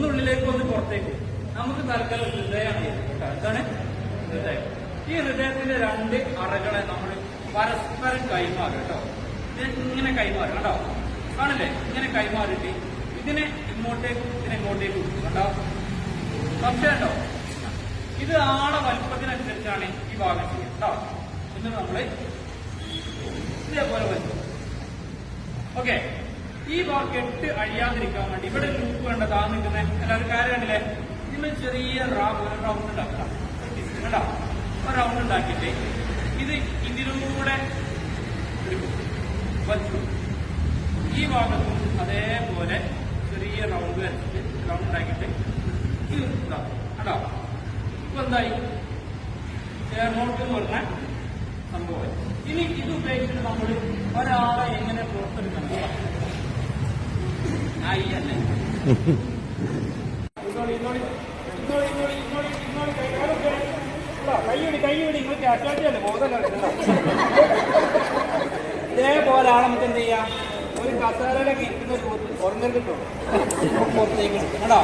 ഒന്ന് ഉള്ളിലേക്ക് ഒന്ന് പുറത്തേക്ക്. നമുക്ക് തൽക്കാലം ഹൃദയമാണ്. എന്താണ്? ഹൃദയം. ഈ ഹൃദയത്തിന്റെ രണ്ട് അറകളെ നമ്മൾ പരസ്പരം കൈമാറും കേട്ടോ. ഇങ്ങനെ കൈമാറും കേട്ടോ. ആണല്ലേ? ഇങ്ങനെ കൈമാറിയിട്ട് ഇതിനെ ഇങ്ങോട്ടേക്കും ഇതിനെ ഇങ്ങോട്ടേക്കും. കേട്ടോ. സംശയം ഇത് ആളെ വലുപ്പത്തിനനുസരിച്ചാണ് ഈ ഭാഗം ചെയ്യുക കേട്ടോ. എന്നിട്ട് നമ്മൾ ഇതേപോലെ വരും ഓക്കെ. ഈ ഭാഗം കെട്ട് അഴിയാതിരിക്കാൻ വേണ്ടി ഇവിടെ ലൂപ്പ് കണ്ട താ നിൽക്കുന്ന. എല്ലാവരും കാര്യം കണ്ടില്ലേ? ഇതിന് ചെറിയ റൗണ്ട് ഉണ്ടാക്കാം. കേട്ടോ ഒരു റൗണ്ട് ഉണ്ടാക്കിയിട്ട് ഇത് ഇതിലൂടെ വച്ചു ഈ ഭാഗത്തും അതേപോലെ ചെറിയ റൗണ്ട് വരച്ചിട്ട് റൗണ്ട് ഉണ്ടാക്കിയിട്ട് ഇത് കേട്ടോ ഇപ്പൊ എന്തായി? ചേർന്നോട്ട് എന്ന് പറഞ്ഞ സംഭവം. ഇനി ഇത് ഉപയോഗിച്ചിട്ട് നമ്മൾ ഒരാളെ എങ്ങനെ പുറത്തെടുക്കണം? ആയി അല്ലേ ഇന്നോളി, ഇന്നോളി, ഇന്നോളി, ഇന്നോളി, ഇന്നോളി, ഇന്നോളി, കൈകാലം ഉപയോഗിച്ച്. ഇതാ, കൈയ്യടി കൈയ്യടി നിങ്ങൾ കാറ്റാറ്റിയല്ലേ ബോധമല്ല നമുക്ക് എന്ത് ചെയ്യാം ഒരു കസേരയിലൊക്കെ ഇരിക്കുന്ന ഒരു കുറഞ്ഞിട്ടുള്ളൂ പുറത്തേക്ക് കേട്ടോ